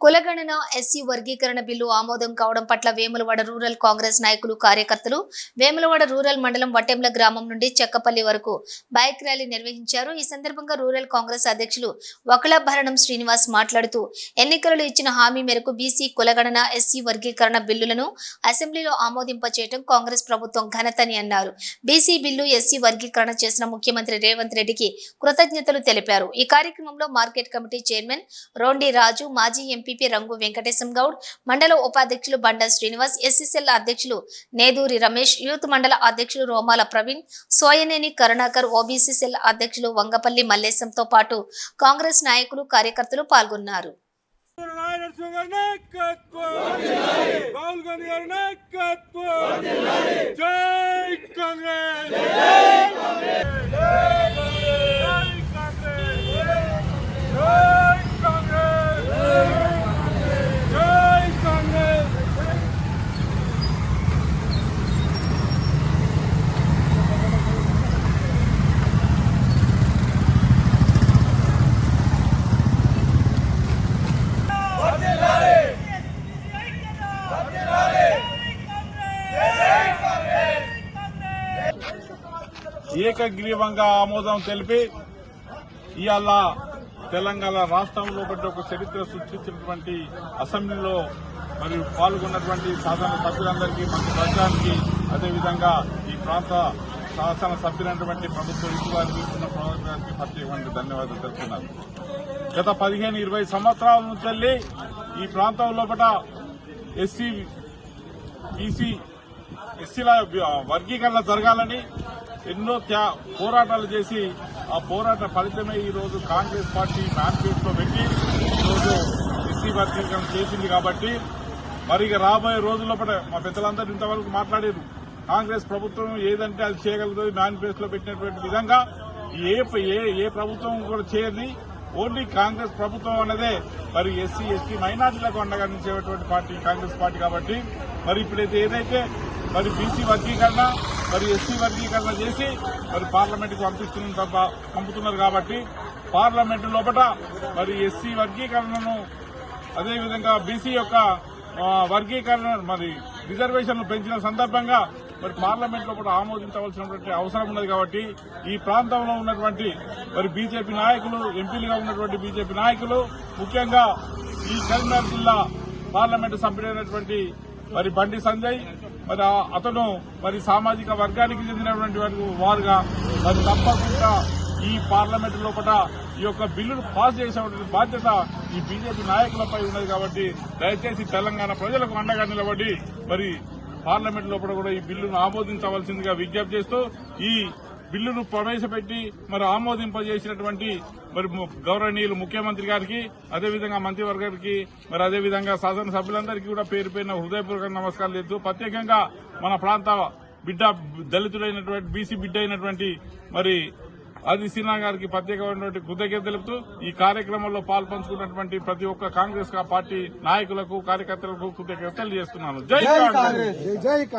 కులగణన ఎస్సీ వర్గీకరణ బిల్లు ఆమోదం కావడం పట్ల వేములవాడ రూరల్ కాంగ్రెస్ నాయకులు కార్యకర్తలు వేములవాడ రూరల్ మండలం వటెంల గ్రామం నుండి చెక్కపల్లి వరకు బైక్ ర్యాలీ నిర్వహించారు. ఈ సందర్భంగా రూరల్ కాంగ్రెస్ అధ్యక్షులు వకలాభరణం శ్రీనివాస్ మాట్లాడుతూ ఎన్నికలలో ఇచ్చిన హామీ మేరకు బీసీ కులగణన ఎస్సీ వర్గీకరణ బిల్లులను అసెంబ్లీలో ఆమోదింపచేయడం కాంగ్రెస్ ప్రభుత్వం ఘనతని అన్నారు. బీసీ బిల్లు ఎస్సీ వర్గీకరణ చేసిన ముఖ్యమంత్రి రేవంత్ రెడ్డికి కృతజ్ఞతలు తెలిపారు. ఈ కార్యక్రమంలో market committee chairman Rondi Raju మాజీ ఎంపీ ఎంపీపీ రంగు వెంకటేశం గౌడ్ మండల ఉపాధ్యక్షులు బండ శ్రీనివాస్ ఎస్ఎస్ఎల్ అధ్యక్షులు నేదూరి రమేష్ యూత్ మండల అధ్యక్షులు రోమాల ప్రవీణ్ సోయనేని కరుణాకర్ ఓబీసీసీఎల్ అధ్యక్షులు వంగపల్లి మల్లేశంతో పాటు కాంగ్రెస్ నాయకులు కార్యకర్తలు పాల్గొన్నారు. జై కాంగ్రెస్ జై కాంగ్రెస్ జై కాంగ్రెస్ జై కాంగ్రెస్ జై కాంగ్రెస్ ఏకగ్రీవంగా ఆమోదం తెలిపి ఇవాళ తెలంగాణ రాష్ట్రంలో బట్టి ఒక చరిత్ర సృష్టించినటువంటి అసెంబ్లీలో మరి పాల్గొన్నటువంటి సాధారణ సభ్యులందరికీ మంత్రి ప్రజానికి అదేవిధంగా ఈ ప్రాంత శాసన సభ్యులైనటువంటి ప్రభుత్వ ఇసువారికి ఇస్తున్న ప్రభుత్వానికి ప్రత్యేకమైన ధన్యవాదాలు తెలుపుతున్నారు గత పదిహేను ఇరవై సంవత్సరాల నుంచి ఈ ప్రాంతం లోపల ఎస్సీ బీసీ ఎస్సీల వర్గీకరణ జరగాలని ఎన్నో త్యా పోరాటాలు చేసి ఆ పోరాట ఫలితమే ఈ రోజు కాంగ్రెస్ పార్టీ మేనిఫెస్టో పెట్టి ఈరోజు ఎస్సీ వర్గీకరణ చేసింది కాబట్టి మరి ఇక రాబోయే రోజుల్లో మా పెద్దలందరూ ఇంతవరకు మాట్లాడారు. కాంగ్రెస్ ప్రభుత్వం ఏదంటే అది చేయగలుగుతుంది మేనిఫెస్టోలో పెట్టినటువంటి విధంగా ఏ ఏ ఏ ప్రభుత్వం కూడా చేయని ఓన్లీ కాంగ్రెస్ ప్రభుత్వం అన్నదే. మరి ఎస్సీ ఎస్టీ మైనార్టీలకు అండగా పార్టీ కాంగ్రెస్ పార్టీ కాబట్టి మరి ఇప్పుడైతే ఏదైతే మరి బీసీ వర్గీకరణ మరి ఎస్సీ వర్గీకరణ చేసి మరి పార్లమెంట్కు పంపిస్తున్న తప్ప- పంపుతున్నారు కాబట్టి పార్లమెంట్ లోపల మరి ఎస్సీ వర్గీకరణను అదేవిధంగా బీసీ యొక్క వర్గీకరణ మరి రిజర్వేషన్లు పెంచిన సందర్భంగా మరి పార్లమెంట్లో కూడా ఆమోదించవలసినటువంటి అవసరం ఉన్నది కాబట్టి ఈ ప్రాంతంలో ఉన్నటువంటి మరి బీజేపీ నాయకులు ఎంపీలుగా ఉన్నటువంటి బీజేపీ నాయకులు ముఖ్యంగా ఈ కరీంనగర్ జిల్లా పార్లమెంటు సభ్యుడైనటువంటి మరి బండి సంజయ్ మరి అతను మరి సామాజిక వర్గానికి చెందినటువంటి వారుగా మరి తప్పకుండా ఈ పార్లమెంట్ లోపల ఈ యొక్క బిల్లును పాస్ చేసేటువంటి బాధ్యత ఈ బీజేపీ నాయకులపై ఉన్నది కాబట్టి దయచేసి తెలంగాణ ప్రజలకు అండగా నిలబడి మరి పార్లమెంట్ లోపల కూడా ఈ బిల్లును ఆమోదించవలసిందిగా విజ్ఞప్తి చేస్తూ ఈ బిల్లును ప్రవేశపెట్టి మరి ఆమోదింపజేసినటువంటి మరి గౌరవనీయులు ముఖ్యమంత్రి గారికి అదేవిధంగా మంత్రివర్గానికి మరి అదేవిధంగా శాసనసభ్యులందరికీ కూడా పేరు పేరున హృదయపూర్వక నమస్కారాలు చేస్తూ ప్రత్యేకంగా మన ప్రాంత బిడ్డ దళితుడైనటువంటి బీసీ బిడ్డ అయినటువంటి మరి ఆది సిన్హా గారికి ప్రత్యేకమైనటువంటి కృతజ్ఞత తెలుపుతూ ఈ కార్యక్రమంలో పాల్పంచుకున్నటువంటి ప్రతి ఒక్క కాంగ్రెస్ పార్టీ నాయకులకు కార్యకర్తలకు కృతజ్ఞతలు తెలియజేస్తున్నాను. జై కాంగ్రెస్! జై కాంగ్రెస్!